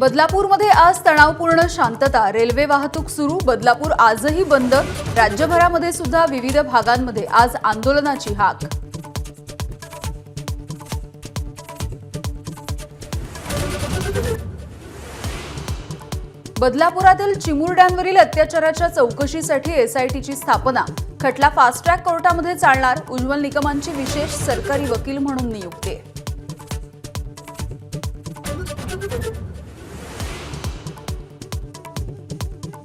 बदलापूरमध्ये आज तणावपूर्ण शांतता. रेल्वे वाहतूक सुरू बदलापूर आजही बंद. राज्यभरामध्ये सुद्धा विविध भागांमध्ये आज आंदोलनाची हाक. बदलापुरातील चिमुरड्यांवरील अत्याचाराच्या चौकशीसाठी एसआयटीची स्थापना. खटला फास्ट ट्रॅक कोर्टामध्ये चालणार. उज्ज्वल निकमांची विशेष सरकारी वकील म्हणून नियुक्ती.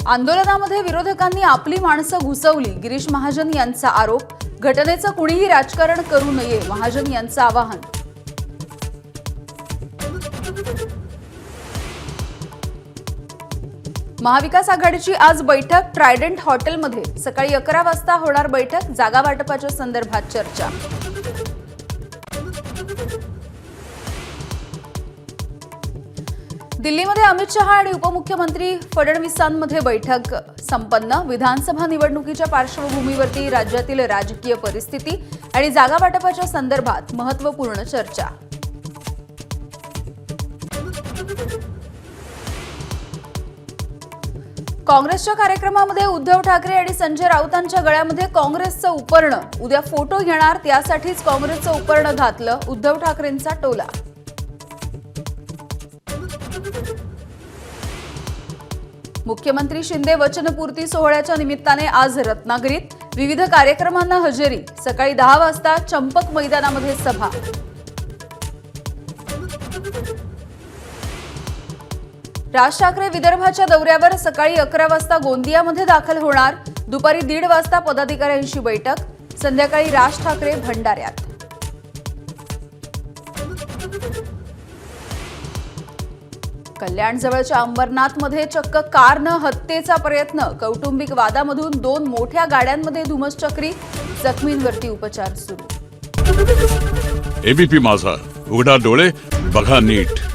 आंदोलनामध्ये विरोधकांनी आपली माणसं घुसवली. गिरीश महाजन यांचा आरोप घटनेचं कुणीही राजकारण करू नये महाजन यांचं आवाहन. महाविकास आघाडीची आज बैठक ट्रायडंट हॉटेलमध्ये. सकाळी अकरा वाजता होणार बैठक जागा वाटपाच्या संदर्भात चर्चा. दिल्लीमध्ये अमित शहा आणि उपमुख्यमंत्री फडणवीसांमध्ये बैठक. संपन्न. विधानसभा निवडणुकीच्या पार्श्वभूमीवरती राज्यातील राजकीय परिस्थिती आणि जागावाटपाच्या संदर्भात महत्त्वपूर्ण चर्चा. काँग्रेसच्या कार्यक्रमामध्ये उद्धव ठाकरे आणि संजय राऊतांच्या गळ्यामध्ये काँग्रेसचं उपरणं. उद्या फोटो घेणार त्यासाठीच काँग्रेसचं उपरणं घातलं उद्धव ठाकरेंचा टोला. मुख्यमंत्री शिंदे वचनपूर्ती सोहळ्याच्या निमित्ताने आज रत्नागिरीत विविध कार्यक्रमांना हजेरी. सकाळी दहा वाजता चंपक मैदानामध्ये सभा. राज ठाकरे विदर्भाच्या दौऱ्यावर सकाळी अकरा वाजता गोंदियामध्ये दाखल होणार. दुपारी दीड वाजता पदाधिकाऱ्यांशी बैठक. संध्याकाळी राज ठाकरे भंडाऱ्यात. कल्याणजवळच्या अंबरनाथमध्ये चक्क कारनं हत्येचा प्रयत्न. कौटुंबिक वादामधून दोन मोठ्या गाड्यांमध्ये धुमसचक्री जखमींवरती उपचार सुरू. एबीपी माझा. उघडा डोळे बघा नीट.